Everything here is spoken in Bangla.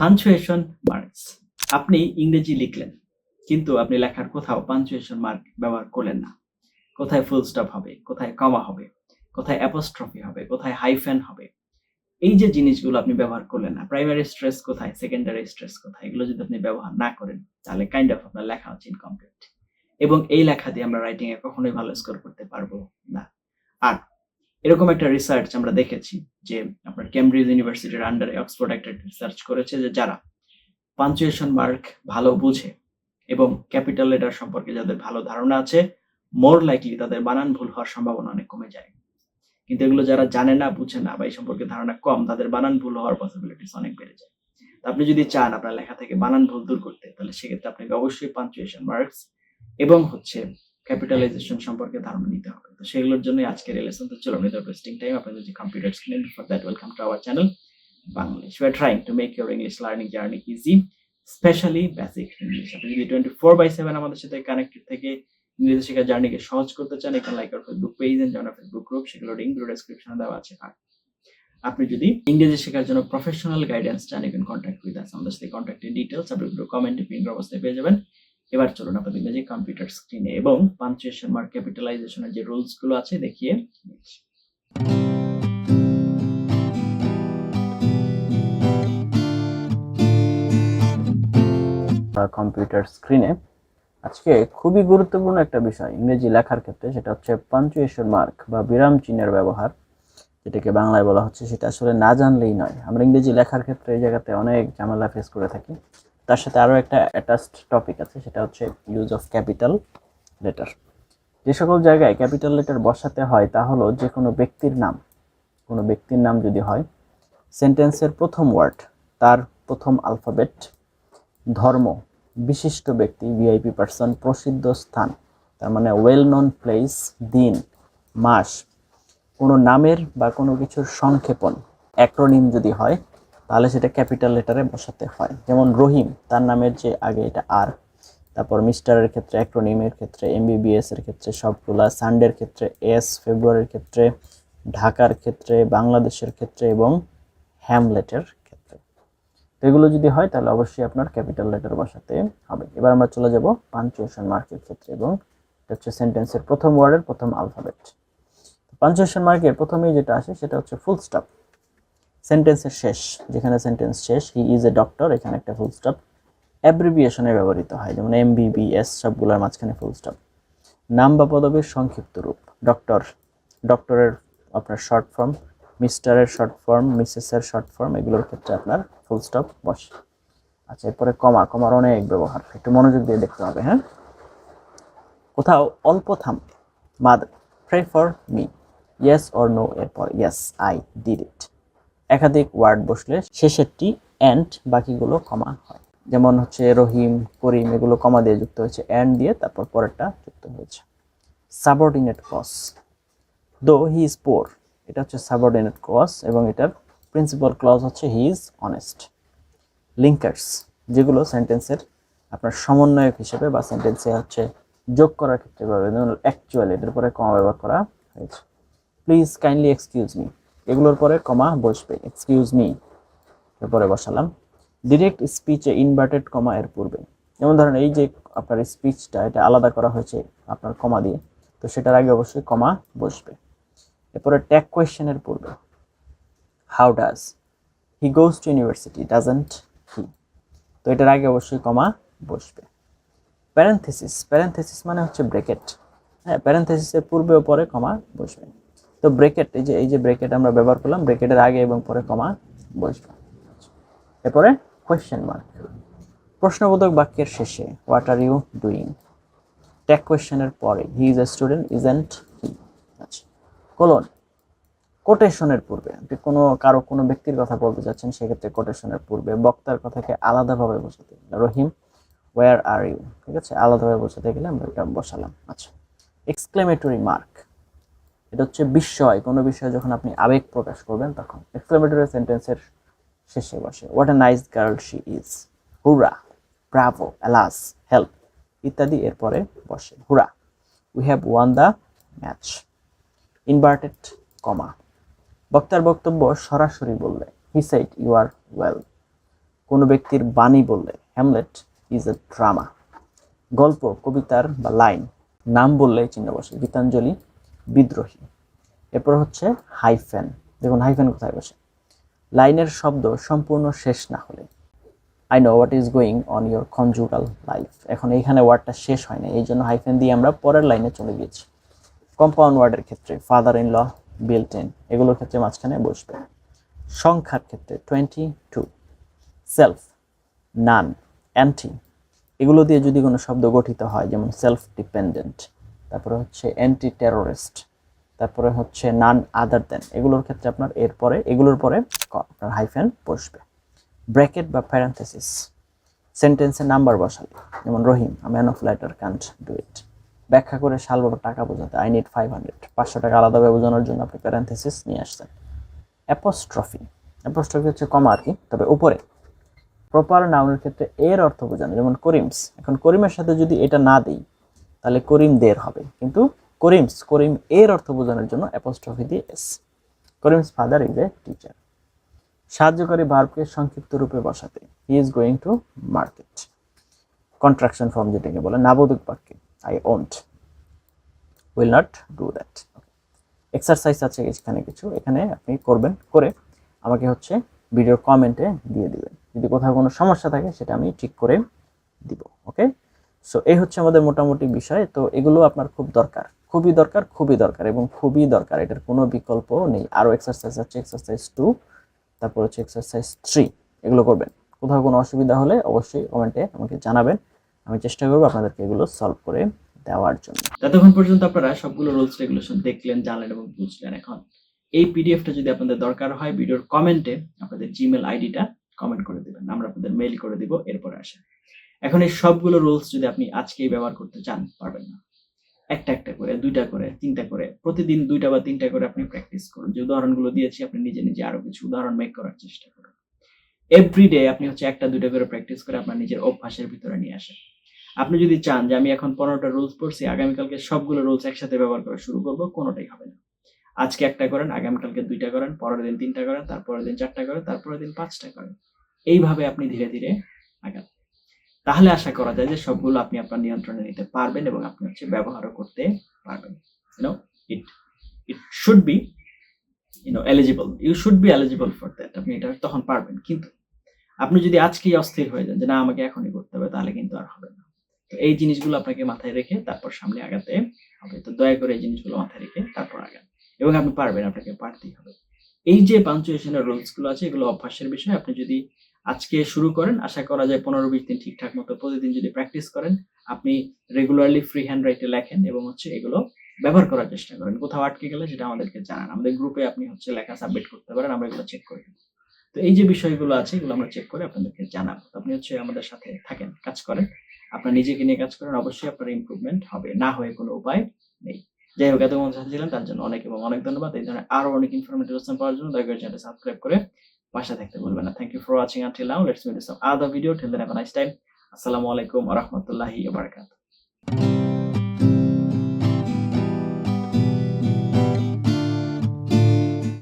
পাঞ্চুয়েশন মার্কস আপনি ইংরেজি লিখলেন, কিন্তু আপনি লেখার কোথাও পাঞ্চুয়েশন মার্ক ব্যবহার করলেন না। কোথায় ফুল স্টপ হবে, কোথায় কমা হবে, কোথায় অ্যাপোস্ট্রফি হবে, কোথায় হাইফেন হবে। এই যে জিনিসগুলো আপনি ব্যবহার করলেন না প্রাইমারি স্ট্রেস কোথায় সেকেন্ডারি স্ট্রেস কোথায়, এগুলো যদি আপনি ব্যবহার না করেন, তাহলে কাইন্ড অফ আপনার লেখা হচ্ছে ইনকমপ্লিট এবং এই লেখা দিয়ে আমরা রাইটিং এ কখনোই ভালো স্কোর করতে পারব না। আর এরকম একটা রিসার্চ আমরা দেখেছি যে আপনার কেমব্রিজ ইউনিভার্সিটির আন্ডারে অক্সফোর্ড একটা রিসার্চ করেছে যে যারা পাঞ্চুয়েশন মার্ক ভালো বুঝে এবং ক্যাপিটাল লেটার সম্পর্কে যাদের ভালো ধারণা আছে মোর লাইকলি তাদের বানান ভুল হওয়ার সম্ভাবনা অনেক কমে যায়। কিন্তু এগুলো যারা জানে না, বুঝে না বা এই সম্পর্কে ধারণা কম, তাদের বানান ভুল হওয়ার পসিবিলিটিস অনেক বেড়ে যায়। আপনি যদি চান আপনার লেখা থেকে বানান ভুল দূর করতে, তাহলে সেক্ষেত্রে আপনাকে অবশ্যই পাঞ্চুয়েশন মার্কস এবং হচ্ছে ক্যাপিটালাইজেশন সম্পর্কে ধারণা নিতে হবে। তো সেগুলোর জন্য আজকের লেসন তো চলো উইদাউট ওয়েস্টিং টাইম আপনাদের যে computer screen for that welcome to our channel Bangladesh we are trying to make your English learning journey easy specially basic English আপনি যদি টোয়েন্টি ফোর বাই সেভেন আমাদের সাথে কানেক্টেড থেকে ইংরেজি শেখার জার্নিকে সহজ করতে চান এখানে like Facebook page and join Facebook group সেগুলো লিঙ্ক ডেসক্রিপশনে দেওয়া আছে। আর আপনি যদি ইংরেজি শেখার জন্য প্রফেশনাল গাইডেন্স চান ক্যান কন্ট্যাক্ট উইথ আস আমাদের সাথে কন্ট্যাক্টের ডিটেলস আপনি কমেন্টে পিন অবস্থায় পেয়ে যাবেন। এবার চলুন আপনাদের ইংরেজি কম্পিউটার স্ক্রিনে এবং পাঞ্চুয়েশন মার্ক ক্যাপিটালাইজেশনের যে রুলসগুলো আছে, দেখিয়ে নিচ্ছি। কম্পিউটার স্ক্রিনে আজকে খুবই গুরুত্বপূর্ণ একটা বিষয়, ইংরেজি লেখার ক্ষেত্রে, সেটা হচ্ছে পাঞ্চুয়েশন মার্ক বা বিরাম চিহ্নের ব্যবহার, যেটাকে বাংলায় বলা হচ্ছে, সেটা আসলে না জানলেই নয়। আমরা ইংরেজি লেখার ক্ষেত্রে এই জায়গাতে অনেক ঝামেলা ফেস করে থাকি। তার সাথে আরও একটা অ্যাটাচড টপিক আছে, সেটা হচ্ছে ইউজ অফ ক্যাপিটাল লেটার যে সকল জায়গায় ক্যাপিটাল লেটার বসাতে হয়, তা হলো যে কোনো ব্যক্তির নাম। কোনো ব্যক্তির নাম যদি হয় সেন্টেন্সের প্রথম ওয়ার্ড তার প্রথম আলফাবেট ধর্ম, বিশিষ্ট ব্যক্তি ভিআইপি পার্সন প্রসিদ্ধ স্থান, তার মানে ওয়েল নন প্লেস দিন, মাস, কোনো নামের বা কোনো কিছুর সংক্ষেপণ অ্যাক্রোনিম যদি হয় তাহলে সেটা ক্যাপিটাল লেটারে বসাতে হয়। যেমন রহিম, তার নামের যে আগে এটা আর, তারপর মিস্টারের ক্ষেত্রে অ্যাক্রোনিমের ক্ষেত্রে এমবিবিএস এর ক্ষেত্রে সবগুলা সানডের ক্ষেত্রে এস ফেব্রুয়ারির ক্ষেত্রে, ঢাকার ক্ষেত্রে, বাংলাদেশের ক্ষেত্রে এবং হ্যামলেটের ক্ষেত্রে। এগুলো যদি হয় তাহলে অবশ্যই আপনার ক্যাপিটাল লেটার বসাতে হবে। এবার আমরা চলে যাব পাঞ্চুয়েশন মার্কের ক্ষেত্রে এবং এটা হচ্ছে সেন্টেন্সের প্রথম ওয়ার্ডের প্রথম আলফাবেট পাঞ্চুয়েশন মার্কের প্রথমেই যেটা আসে সেটা হচ্ছে ফুল স্টপ সেন্টেন্সের শেষ, যেখানে সেন্টেন্স শেষ হি ইজ এ ডক্টর এখানে একটা ফুল স্টপ অ্যাব্রিভিয়েশনে ব্যবহৃত হয়, যেমন এম বিবিএস সবগুলোর মাঝখানে ফুল স্টপ নাম বা পদবীর সংক্ষিপ্ত রূপ ডক্টর ডক্টরের আপনার শর্ট ফর্ম মিস্টারের শর্ট ফর্ম মিসেসের শর্ট ফর্ম এগুলোর ক্ষেত্রে আপনার ফুল স্টপ বসে। আচ্ছা এরপরে কমা, কমার অনেক ব্যবহার, একটু মনোযোগ দিয়ে দেখতে হবে হ্যাঁ? কোথাও অল্প থাম mother pray for me yes or no এরপর ইয়েস আই ডিড ইট একাধিক ওয়ার্ড বসলে শেষেরটি অ্যান্ড বাকিগুলো কমা হয়। যেমন হচ্ছে রহিম, করিম এগুলো কমা দিয়ে যুক্ত হয়েছে অ্যান্ড দিয়ে, তারপর পরেরটা যুক্ত হয়েছে। সাবঅর্ডিনেট ক্লস দো হি ইজ পোর এটা হচ্ছে সাবঅর্ডিনেট ক্লস এবং এটার প্রিন্সিপাল ক্লজ হচ্ছে হি ইজ অনেস্ট লিঙ্কার্স যেগুলো সেন্টেন্সের আপনার সমন্বয়ক হিসেবে বা সেন্টেন্সে হচ্ছে যোগ করার ক্ষেত্রে যেমন অ্যাকচুয়ালি এটার পরে কমা ব্যবহার করা হয়েছে। প্লিজ কাইন্ডলি এক্সকিউজ মি এগুলোর পরে কমা বসবে। এক্সকিউজ মি এরপরে বসালাম। ডিরেক্ট স্পিচে ইনভার্টেড কমা এর পূর্বে। যেমন ধরেন এই যে আপনার স্পিচটা এটা আলাদা করা হয়েছে আপনার কমা দিয়ে, তো সেটার আগে অবশ্যই কমা বসবে। এরপরে ট্যাগ কোয়েশ্চেনের পূর্বে। How does he goes to university doesn't he তো এটার আগে অবশ্যই কমা বসবে। প্যারেন্থেসিস প্যারেন্থেসিস মানে হচ্ছে ব্রেকেট হ্যাঁ প্যারেন্থেসিসের পূর্বে ও পরে কমা বসবে। তো ব্রেকেট এই যে এই যে ব্রেকেট আমরা ব্যবহার করলাম ব্রেকেটের আগে এবং পরে কমা বসবে। এরপরে কোয়েশ্চেন মার্ক প্রশ্নবোধক বাক্যের শেষে what are you doing tag কোয়েশ্চেনের পরে he is a student isn't he আচ্ছা কোলন কোটেশনের পূর্বে। আপনি কোনো, কারও কোনো ব্যক্তির কথা বলতে চাচ্ছেন সেক্ষেত্রে কোটেশনের পূর্বে বক্তার কথাকে আলাদাভাবে বোঝাতে রহিম ওয়ার আর ইউ ঠিক আছে, আলাদাভাবে বোঝাতে গেলে আমরা এটা বসালাম। আচ্ছা এক্সক্লেমেটরি মার্ক এটা হচ্ছে বিস্ময়। কোনো বিষয়ে যখন আপনি আবেগ প্রকাশ করবেন, তখন এক্সক্লেমেটরি সেন্টেন্সের শেষে বসে what a nice girl she is hurrah bravo alas help ইত্যাদি এরপরে বসে hurrah we have won the match inverted comma বক্তার বক্তব্য সরাসরি বললে he said you are well কোনো ব্যক্তির বাণী বললে হ্যামলেট ইজ এ ড্রামা গল্প, কবিতার বা লাইন, নাম বললে চিহ্ন বসে, গীতাঞ্জলি বিদ্রোহী। এরপর হচ্ছে হাইফেন। দেখুন হাইফেন কোথায় বসে। লাইনের শব্দ সম্পূর্ণ শেষ না হলে। I know what is going on your conjugal life এখন এইখানে ওয়ার্ডটা শেষ হয় না এই জন্য হাইফেন দিয়ে আমরা পরের লাইনে চলে গিয়েছি। কম্পাউন্ড ওয়ার্ডের ক্ষেত্রে father in law built in এগুলোর ক্ষেত্রে মাঝখানে বসবে। সংখ্যার ক্ষেত্রে twenty two self non anti এগুলো দিয়ে যদি কোনো শব্দ গঠিত হয়, যেমন সেলফ ডিপেন্ডেন্ট তারপরে হচ্ছে অ্যান্টি টেরোরিস্ট তারপরে হচ্ছে নান আদার দেন এগুলোর ক্ষেত্রে আপনার এরপরে, এগুলোর পরে আপনার হাইফেন বসবে। ব্র্যাকেট বা প্যারেন্থেসিস সেন্টেন্সে নাম্বার বসালে, যেমন Rahim man of letter can't do it ব্যাখ্যা করে সাল বাবা টাকা বোঝাতে আই নিড ফাইভ হান্ড্রেড পাঁচশো টাকা আলাদাভাবে বোঝানোর জন্য আপনি প্যারেন্থেসিস নিয়ে আসছেন। অ্যাপোস্ট্রফি অ্যাপোস্ট্রফি হচ্ছে কমা আর কি, তবে উপরে। প্রপার নাউনের ক্ষেত্রে এর অর্থ বোঝানো, যেমন করিমস, এখন করিমের সাথে যদি এটা না দিই তাহলে করিম দের হবে। কিন্তু করিমস, করিম এর অর্থ বোঝানোর জন্য অ্যাপোস্ট্রফি দিয়ে S Karim's father is a teacher সাহায্যকারী ভার্বকে সংক্ষিপ্ত রূপে বসাতে। He is going to market contraction form যেটাকে বলে নাবোধক বাক্যে। I won't will not do that exercise আছে এখানে কিছু। এখানে আপনি করবেন, করে আমাকে হচ্ছে ভিডিওর কমেন্টে দিয়ে দিবেন। যদি কোথাও কোনো সমস্যা থাকে সেটা আমি ঠিক করে দিব। সো এই হচ্ছে আমাদের মোটামুটি বিষয়। তো এগুলো আপনার খুব দরকার। খুবই দরকার খুবই দরকার এবং খুবই দরকার। এটার কোনো বিকল্প নেই। আরও এক্সারসাইজ আছে এক্সারসাইজ টু তারপর হচ্ছে এক্সারসাইজ থ্রি এগুলো করবেন। কোথাও কোনো অসুবিধা হলে অবশ্যই কমেন্টে আমাকে জানাবেন। আমি চেষ্টা করব আপনাদেরকে এগুলো সলভ করে দেওয়ার জন্য। ততক্ষণ পর্যন্ত আপনারা সবগুলো রুলস রেগুলেশন দেখলেন, জানলেন এবং বুঝলেন এখন, এই পিডিএফটা যদি আপনাদের দরকার হয়, ভিডিওর কমেন্টে আপনাদের জিমেল আইডিটা কমেন্ট করে দিবেন। আমরা আপনাদের মেইল করে দিব, এরপরে আসে এখন এই সবগুলো রুলস যদি আপনি আজকেই ব্যবহার করতে চান, পারবেন না। একটা একটা করে, দুইটা করে, তিনটা করে, প্রতিদিন দুইটা বা তিনটা করে আপনি প্র্যাকটিস করুন। যে উদাহরণগুলো দিয়েছি, আপনি নিজে নিজে আরও কিছু উদাহরণ মেক করার চেষ্টা করুন। এভরিডে আপনি হচ্ছে একটা, দুইটা করে প্র্যাকটিস করে আপনার নিজের অভ্যাসের ভিতরে নিয়ে আসেন। আপনি যদি চান যে আমি এখন পনেরোটা রুলস পড়ছি, আগামীকালকে সবগুলো রুলস একসাথে ব্যবহার করা শুরু করব, কোনোটাই হবে না। আজকে একটা করেন, আগামীকালকে দুইটা করেন, পরের দিন তিনটা করেন, তারপরের দিন চারটা করেন, তারপরের দিন পাঁচটা করেন। এইভাবে আপনি ধীরে ধীরে আগান। তাহলে আশা করা যায় যে সবগুলো আপনি আপনার নিয়ন্ত্রণে নিতে পারবেন এবং আপনি হচ্ছে ব্যবহারও করতে পারবেন। You know it it should be you know eligible you should be eligible for that আপনি এটা তখন পারবেন। কিন্তু আপনি যদি আজকেই অস্থির হয়ে যান যে না, আমাকে এখনই করতে হবে, তাহলে কিন্তু আর হবে না। তো এই জিনিসগুলো আপনাকে মাথায় রেখে তারপর সামনে আগাতে হবে। তো দয়া করে এই জিনিসগুলো মাথায় রেখে তারপর আগান। এবং আপনি পারবেন, আপনাকে পারতেই হবে। এই যে পাঞ্চুয়েশনের রুলসগুলো আছে, এগুলো অভ্যাসের বিষয়। আপনি যদি আজকে শুরু করেন, আশা করা যায় পনেরো বিশ দিন ঠিকঠাক মতো প্রতিদিন যদি প্র্যাকটিস করেন, আপনি রেগুলারলি ফ্রি হ্যান্ড রাইটে লেখেন এবং হচ্ছে এগুলো ব্যবহার করার চেষ্টা করেন। কোথাও আটকে গেলে সেটা আমাদেরকে জানান। আমাদের গ্রুপে আপনি হচ্ছে লেখা সাবমিট করতে পারেন, আমরা এগুলো চেক করে তো এই যে বিষয়গুলো আছে, এগুলো আমরা চেক করে আপনাদেরকে জানাব। আপনি হচ্ছে আমাদের সাথে থাকেন, কাজ করেন। আপনার নিজেকে নিয়ে কাজ করেন, অবশ্যই আপনার ইম্প্রুভমেন্ট হবে। না হয়ে কোনো উপায় নেই। যাই হোক, এতক্ষণ সাথে ছিলেন তার জন্য অনেক এবং অনেক ধন্যবাদ। এই ধরনের আরও অনেক ইনফরমেটিভ পাওয়ার জন্য দয়া করে চ্যানেলটা সাবস্ক্রাইব করে পাশে থাকতে বলবেন না। Thank you for watching until now let's meet some other video till then have a nice time আসসালামু আলাইকুম ওয়া রাহমাতুল্লাহি ওয়া বারাকাতুহু